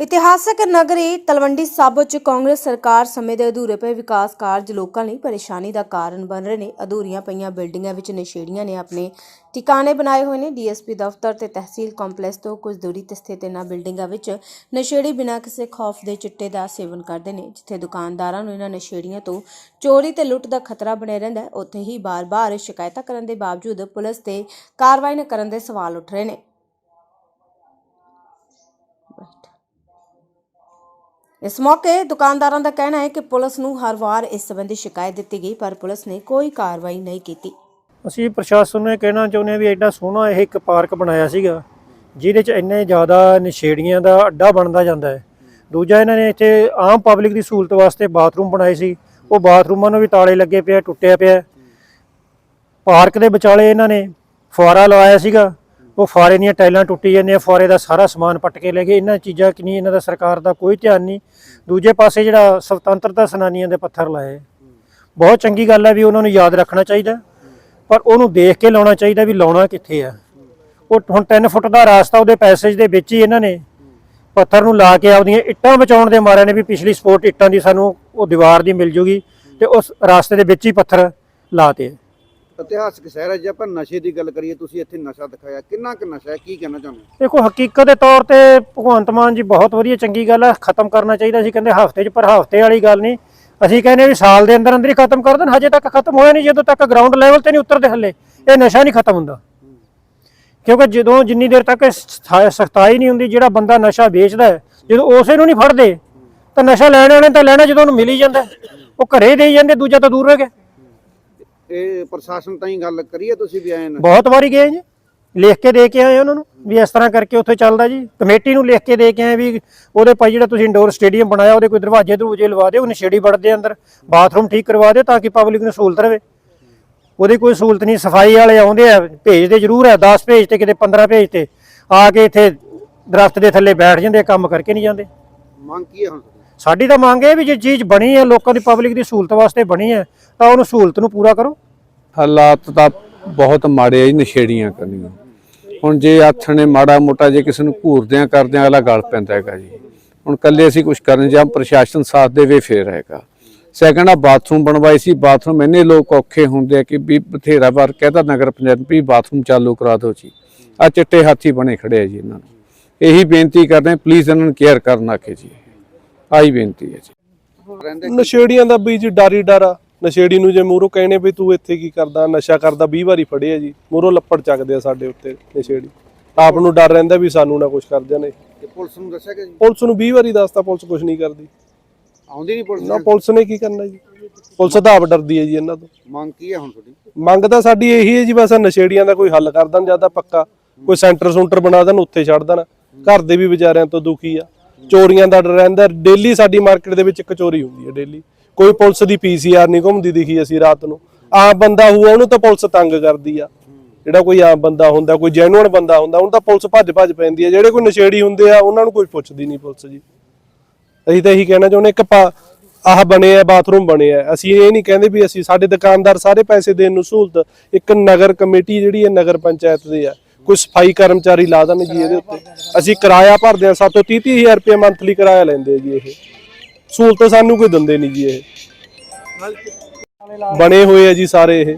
ਇਤਿਹਾਸਕ ਨਗਰੀ ਤਲਵੰਡੀ ਸਾਬੋ 'ਚ ਕਾਂਗਰਸ ਸਰਕਾਰ ਸਮੇਂ ਦੇ ਅਧੂਰੇ ਪਏ ਵਿਕਾਸ ਕਾਰਜ ਲੋਕਾਂ ਲਈ ਪਰੇਸ਼ਾਨੀ ਦਾ ਕਾਰਨ ਬਣ ਰਹੇ ਨੇ। ਅਧੂਰੀਆਂ ਪਈਆਂ ਬਿਲਡਿੰਗਾਂ ਵਿੱਚ ਨਸ਼ੇੜੀਆਂ ਨੇ ਆਪਣੇ ਟਿਕਾਣੇ ਬਣਾਏ ਹੋਏ ਨੇ। ਡੀਐਸਪੀ ਦਫ਼ਤਰ ਤੇ ਤਹਿਸੀਲ ਕੰਪਲੈਕਸ ਤੋਂ ਕੁਝ ਦੂਰੀ ਤੇ ਸਥਿਤ ਇਹਨਾਂ ਬਿਲਡਿੰਗਾਂ ਵਿੱਚ ਨਸ਼ੇੜੀ ਬਿਨਾਂ ਕਿਸੇ ਖੌਫ ਦੇ ਚਿੱਟੇ ਦਾ ਸੇਵਨ ਕਰਦੇ ਨੇ, ਜਿੱਥੇ ਦੁਕਾਨਦਾਰਾਂ ਨੂੰ ਇਹਨਾਂ ਨਸ਼ੇੜੀਆਂ ਤੋਂ ਚੋਰੀ ਤੇ ਲੁੱਟ ਦਾ ਖਤਰਾ ਬਣਿਆ ਰਹਿੰਦਾ ਹੈ। ਉੱਥੇ ਹੀ ਬਾਰ-ਬਾਰ ਸ਼ਿਕਾਇਤਾਂ ਕਰਨ ਦੇ ਬਾਵਜੂਦ ਪੁਲਿਸ ਤੇ ਕਾਰਵਾਈ ਨਾ ਕਰਨ ਦੇ ਸਵਾਲ ਉੱਠ ਰਹੇ ਨੇ। ਇਸ ਮੌਕੇ ਦੁਕਾਨਦਾਰਾਂ ਦਾ ਕਹਿਣਾ ਹੈ ਕਿ ਪੁਲਿਸ ਨੂੰ ਹਰ ਵਾਰ ਇਸ ਸੰਬੰਧੀ ਸ਼ਿਕਾਇਤ ਦਿੱਤੀ ਗਈ, ਪਰ ਪੁਲਿਸ ਨੇ ਕੋਈ ਕਾਰਵਾਈ ਨਹੀਂ ਕੀਤੀ। ਅਸੀਂ ਪ੍ਰਸ਼ਾਸਨ ਨੂੰ ਇਹ ਕਹਿਣਾ ਚਾਹੁੰਦੇ ਹਾਂ ਵੀ ਐਡਾ ਸੋਹਣਾ ਇਹ ਇੱਕ ਪਾਰਕ ਬਣਾਇਆ ਸੀਗਾ, ਜਿਹਦੇ 'ਚ ਇੰਨੇ ਜ਼ਿਆਦਾ ਨਸ਼ੇੜੀਆਂ ਦਾ ਅੱਡਾ ਬਣਦਾ ਜਾਂਦਾ ਹੈ। ਦੂਜਾ ਇਹਨਾਂ ਨੇ ਇੱਥੇ ਆਮ ਪਬਲਿਕ ਦੀ ਸਹੂਲਤ ਵਾਸਤੇ ਬਾਥਰੂਮ ਬਣਾਏ ਸੀ, ਉਹ ਬਾਥਰੂਮਾਂ ਨੂੰ ਵੀ ਤਾਲੇ ਲੱਗੇ ਪਿਆ, ਟੁੱਟਿਆ ਪਿਆ। ਪਾਰਕ ਦੇ ਵਿਚਾਲੇ ਇਹਨਾਂ ਨੇ ਫੁਆਰਾ ਲਵਾਇਆ ਸੀਗਾ ਉਹ ਫੁਆਰੇ ਦੀਆਂ ਟਾਈਲਾਂ ਟੁੱਟੀ ਜਾਂਦੀਆਂ, ਫੁਆਰੇ ਦਾ ਸਾਰਾ ਸਮਾਨ ਪੱਟ ਕੇ ਲੈ ਗਏ। ਇਹਨਾਂ ਚੀਜ਼ਾਂ ਕਿ ਨਹੀਂ, ਇਹਨਾਂ ਦਾ ਸਰਕਾਰ ਦਾ ਕੋਈ ਧਿਆਨ ਨਹੀਂ। ਦੂਜੇ ਪਾਸੇ ਜਿਹੜਾ ਸੁਤੰਤਰਤਾ ਸੈਨਾਨੀਆਂ ਦੇ ਪੱਥਰ ਲਾਏ। ਬਹੁਤ ਚੰਗੀ ਗੱਲ ਹੈ ਵੀ ਉਹਨਾਂ ਨੂੰ ਯਾਦ ਰੱਖਣਾ ਚਾਹੀਦਾ। ਪਰ ਉਹਨੂੰ ਦੇਖ ਕੇ ਲਾਉਣਾ ਚਾਹੀਦਾ ਵੀ ਲਾਉਣਾ ਕਿੱਥੇ ਆ। ਉਹ ਹੁਣ 3 ਫੁੱਟ ਦਾ ਰਾਸਤਾ ਉਹਦੇ ਪੈਸੇਜ ਦੇ ਵਿੱਚ ਹੀ ਇਹਨਾਂ ਨੇ ਪੱਥਰ ਨੂੰ ਲਾ ਕੇ ਆਪਦੀਆਂ ਇੱਟਾਂ ਬਚਾਉਣ ਦੇ ਮਾਰਿਆਂ ਨੇ ਵੀ ਪਿਛਲੀ ਸਪੋਰਟ ਇੱਟਾਂ ਦੀ ਸਾਨੂੰ ਉਹ ਦੀਵਾਰ ਦੀ ਮਿਲ ਜੂਗੀ ਤੇ ਉਸ ਰਾਸਤੇ ਦੇ ਵਿੱਚ ਹੀ ਪੱਥਰ ਲਾਤੇ। ਇਤਿਹਾਸਕ ਸ਼ਹਿਰ ਹੈ, ਜੇ ਆਪਾਂ ਨਸ਼ੇ ਦੀ ਗੱਲ ਕਰੀਏ, ਤੁਸੀਂ ਇੱਥੇ ਨਸ਼ਾ ਦਿਖਾਇਆ। ਕਿੰਨਾ ਕੁ ਨਸ਼ਾ ਹੈ? ਕੀ ਕਹਿਣਾ ਚਾਹੁੰਦੇ ਹੋ? ਦੇਖੋ, ਹਕੀਕਤ ਦੇ ਤੌਰ ਤੇ ਭਗਵੰਤ ਮਾਨ ਜੀ ਬਹੁਤ ਵਧੀਆ, ਚੰਗੀ ਗੱਲ ਹੈ। ਖਤਮ ਕਰਨਾ ਚਾਹੀਦਾ ਸੀ, ਕਹਿੰਦੇ ਹਫ਼ਤੇ 'ਚ, ਪਰ ਹਫ਼ਤੇ ਵਾਲੀ ਗੱਲ ਨਹੀਂ। ਅਸੀਂ ਕਹਿੰਦੇ ਵੀ ਸਾਲ ਦੇ ਅੰਦਰ ਅੰਦਰ ਹੀ ਖਤਮ ਕਰ ਦੇਣ। ਹਜੇ ਤੱਕ ਖਤਮ ਹੋਇਆ ਨਹੀਂ, ਜਦੋਂ ਤੱਕ ਗਰਾਊਂਡ ਲੈਵਲ ਤੇ ਨਹੀਂ ਉਤਰਦੇ ਹੱਲੇ। ਇਹ ਨਸ਼ਾ ਨਹੀਂ ਖਤਮ ਹੁੰਦਾ। ਕਿਉਂਕਿ ਜਦੋਂ ਜਿੰਨੀ ਦੇਰ ਤੱਕ ਸਖਤਾਈ ਨਹੀਂ ਹੁੰਦੀ, ਜਿਹੜਾ ਬੰਦਾ ਨਸ਼ਾ ਵੇਚਦਾ ਜਦੋਂ ਉਸੇ ਨੂੰ ਨਹੀਂ ਫੜਦੇ, ਤਾਂ ਨਸ਼ਾ ਲੈਣ ਵਾਲੇ ਤਾਂ ਲੈਣਾ, ਜਦੋਂ ਉਹਨੂੰ ਮਿਲ ਹੀ ਜਾਂਦਾ ਉਹ ਘਰੇ ਦੇਈ ਜਾਂਦੇ, ਦੂਜਾ ਤਾਂ ਦੂਰ ਰਹਿ ਗਿਆ। ਇਹ ਪ੍ਰਸ਼ਾਸਨ ਤਾਂ ਹੀ ਗੱਲ ਕਰੀਏ ਤੁਸੀਂ ਵੀ ਆਏ ਨਾ ਬਹੁਤ ਵਾਰੀ ਗਏ ਜੀ। ਲਿਖ ਕੇ ਦੇ ਕੇ ਆਏ ਉਹਨਾਂ ਨੂੰ ਵੀ ਇਸ ਤਰ੍ਹਾਂ ਕਰਕੇ ਉੱਥੇ ਚੱਲਦਾ ਜੀ। ਕਮੇਟੀ ਨੂੰ ਲਿਖ ਕੇ ਦੇ ਕੇ ਆਏ ਵੀ ਉਹਦੇ ਭਾਈ ਜਿਹੜਾ ਤੁਸੀਂ ਇੰਡੋਰ ਸਟੇਡੀਅਮ ਬਣਾਇਆ ਉਹਦੇ ਕੋਈ ਦਰਵਾਜ਼ੇ ਦਰੂਜੇ ਲਵਾ ਦਿਓ ਨਸ਼ੇੜੀ ਵੜਦੇ ਅੰਦਰ। ਬਾਥਰੂਮ ਠੀਕ ਕਰਵਾ ਦਿਓ ਤਾਂ ਕਿ ਪਬਲਿਕ ਨੂੰ ਸਹੂਲਤ ਰਵੇ। ਉਹਦੀ ਕੋਈ ਸਹੂਲਤ ਨਹੀਂ ਸਫ਼ਾਈ ਵਾਲੇ ਆਉਂਦੇ ਆ ਭੇਜਦੇ ਜ਼ਰੂਰ ਆ 10 ਭੇਜ ਤੇ ਕਿਤੇ 15 ਭੇਜ ਤੇ। ਆ ਕੇ ਇੱਥੇ ਦਰਖਤ ਦੇ ਥੱਲੇ ਬੈਠ ਜਾਂਦੇ ਕੰਮ ਕਰਕੇ ਨਹੀਂ ਜਾਂਦੇ। ਮੰਗ ਕੀ ਹੈ ਹੁਣ? ਸਾਡੀ ਤਾਂ ਮੰਗ ਇਹ ਵੀ ਜੇ ਚੀਜ਼ ਬਣੀ ਹੈ, ਲੋਕਾਂ ਦੀ ਪਬਲਿਕ ਦੀ ਸਹੂਲਤ ਵਾਸਤੇ ਬਣੀ ਹੈ, ਤਾਂ ਉਹਨੂੰ ਸਹੂਲਤ ਨੂੰ ਪੂਰਾ ਕਰੋ। ਹਾਲਾਤ ਤਾਂ ਬਹੁਤ ਮਾੜੇ ਆ ਜੀ, ਨਸ਼ੇੜੀਆਂ ਕਰਨੀਆਂ। ਹੁਣ ਜੇ ਹੱਥ ਨੇ ਮਾੜਾ ਮੋਟਾ ਜੇ ਕਿਸੇ ਨੂੰ ਘੂਰਦਿਆਂ ਕਰਦਿਆਂ ਅਗਲਾ ਗਲ ਪੈਂਦਾ ਹੈਗਾ ਜੀ। ਹੁਣ ਕੱਲੇ ਅਸੀਂ ਕੁਝ ਕਰਨ ਜਾਂ ਪ੍ਰਸ਼ਾਸਨ ਸਾਥ ਦੇਵੇ, ਫੇਰ ਹੈਗਾ। ਸੈਕੰਡ ਆ ਬਾਥਰੂਮ ਬਣਵਾਏ ਸੀ ਬਾਥਰੂਮ ਇੰਨੇ ਲੋਕ ਔਖੇ ਹੁੰਦੇ ਆ ਕਿ ਵੀ ਬਥੇਰਾ ਵਾਰ ਕਹਤਾ ਨਗਰ ਪੰਚਾਇਤ ਵੀ ਬਾਥਰੂਮ ਚਾਲੂ ਕਰਾ ਦਿਓ ਜੀ। ਆ ਚਿੱਟੇ ਹਾਥੀ ਬਣੇ ਖੜੇ ਆ ਜੀ ਇਹਨਾਂ ਨੂੰ। ਇਹੀ ਬੇਨਤੀ ਕਰਦੇ ਪਲੀਜ਼ ਇਹਨਾਂ ਨੂੰ ਕੇਅਰ ਕਰਨ ਆਖੇ ਜੀ। ਆਹੀ ਬੇਨਤੀ ਹੈ ਜੀ। ਰਹਿੰਦੇ ਨਸ਼ੇੜੀਆਂ ਦਾ ਵੀ ਜੀ ਡਾਰੀ ਡਾਰਾ ਨਸ਼ੇੜੀ ਨੂੰ ਜੇ ਮੂਹਰੋਂ ਕਹਿਣੇ ਵੀ ਤੂੰ ਇੱਥੇ ਕੀ ਕਰਦਾ ਨਸ਼ਾ ਕਰਦਾ 20 ਵਾਰੀ ਫੜਿਆ ਜੀ। ਮੂਹਰੋਂ ਲੱਪੜ ਚੱਕਦੇ ਆ ਸਾਡੇ ਉੱਤੇ ਨਸ਼ੇੜੀ। ਆਪ ਨੂੰ ਡਰ ਰਹਿੰਦਾ ਵੀ ਸਾਨੂੰ ਨਾ ਕੁਝ ਕਰ ਜਾਣੇ। ਤੇ ਪੁਲਿਸ ਨੂੰ ਦੱਸਿਆ ਕਿ ਜੀ ਪੁਲਿਸ ਨੂੰ 20 ਵਾਰੀ ਦੱਸਤਾ ਪੁਲਿਸ ਕੁਝ ਨਹੀਂ ਕਰਦੀ। ਆਉਂਦੀ ਨਹੀਂ ਪੁਲਿਸ? ਨਾ ਪੁਲਿਸ ਨੇ ਕੀ ਕਰਨਾ ਜੀ? ਪੁਲਿਸ ਤਾਂ ਆਪ ਡਰਦੀ ਹੈ ਜੀ ਇਹਨਾਂ ਤੋਂ। ਮੰਗ ਕੀ ਹੈ ਹੁਣ ਤੁਹਾਡੀ? ਮੰਗ ਤਾਂ ਸਾਡੀ ਇਹੀ ਹੈ ਜੀ ਬਸ ਨਸ਼ੇੜੀਆਂ ਦਾ ਕੋਈ ਹੱਲ ਕਰ ਦੇਣ ਜ਼ਿਆਦਾ ਪੱਕਾ ਕੋਈ ਸੈਂਟਰ ਸੂੰਟਰ ਬਣਾ ਦੇਣ ਉੱਥੇ ਛੱਡ ਦੇਣ। ਘਰ ਦੇ ਵੀ ਵਿਚਾਰਿਆਂ ਤੋਂ ਦੁਖੀ ਆ। ਚੋਰੀਆਂ ਦਾ ਡਰ ਰਹਿੰਦਾ ਡੇਲੀ ਸਾਡੀ ਮਾਰਕੀਟ ਦੇ ਵਿੱਚ ਇੱਕ ਚੋਰੀ ਹੁੰਦੀ ਹੈ ਡੇਲੀ ਕੋਈ ਪੁਲਿਸ ਦੀ ਪੀਸੀਆਰ ਨਹੀਂ ਘੁੰਮਦੀ ਦਿਖੀ ਅਸੀਂ ਰਾਤ ਨੂੰ। ਆਮ ਬੰਦਾ ਹੋਊ, ਉਹਨੂੰ ਤਾਂ ਪੁਲਿਸ ਤੰਗ ਕਰਦੀ ਆ। ਜਿਹੜਾ ਕੋਈ ਆਮ ਬੰਦਾ ਹੁੰਦਾ, ਕੋਈ ਜੈਨੂਅਨ ਬੰਦਾ ਹੁੰਦਾ, ਉਹਨੂੰ ਤਾਂ ਪੁਲਿਸ ਭੱਜ ਭੱਜ ਪੈਂਦੀ ਹੈ ਜਿਹੜੇ ਕੋਈ ਨਸ਼ੇੜੀ ਹੁੰਦੇ ਆ, ਉਹਨਾਂ ਨੂੰ ਕੋਈ ਪੁੱਛਦੀ ਨਹੀਂ ਪੁਲਿਸ ਜੀ। ਅਸੀਂ ਤਾਂ ਇਹੀ ਕਹਿਣਾ ਚਾਹੁੰਦੇ ਇੱਕ ਪਾ- ਆਹ ਬਣੇ ਆ, ਬਾਥਰੂਮ ਬਣੇ ਆ। ਅਸੀਂ ਇਹ ਨਹੀਂ ਕਹਿੰਦੇ ਵੀ ਅਸੀਂ, ਸਾਡੇ ਦੁਕਾਨਦਾਰ ਸਾਰੇ ਪੈਸੇ ਦੇਣ ਨੂੰ ਸਹੂਲਤ। ਇੱਕ ਨਗਰ ਕਮੇਟੀ ਜਿਹੜੀ ਹੈ, ਨਗਰ ਪੰਚਾਇਤ ਦੀ ਆ। ਕੋਈ ਸਫ਼ਾਈ ਕਰਮਚਾਰੀ ਲਾ ਦੇਣ ਜੀ ਇਹਦੇ ਉੱਤੇ। ਅਸੀਂ ਕਿਰਾਇਆ ਭਰਦੇ ਆ ਸਾਤੋਂ 30 30000 ਰੁਪਏ ਮੰਥਲੀ ਕਿਰਾਇਆ ਲੈਂਦੇ ਜੀ ਇਹ। ਸਹੂਲਤ ਸਾਨੂੰ ਕੋਈ ਦਿੰਦੇ ਨਹੀਂ ਜੀ ਇਹ। ਬਣੇ ਹੋਏ ਆ ਜੀ ਸਾਰੇ ਇਹ।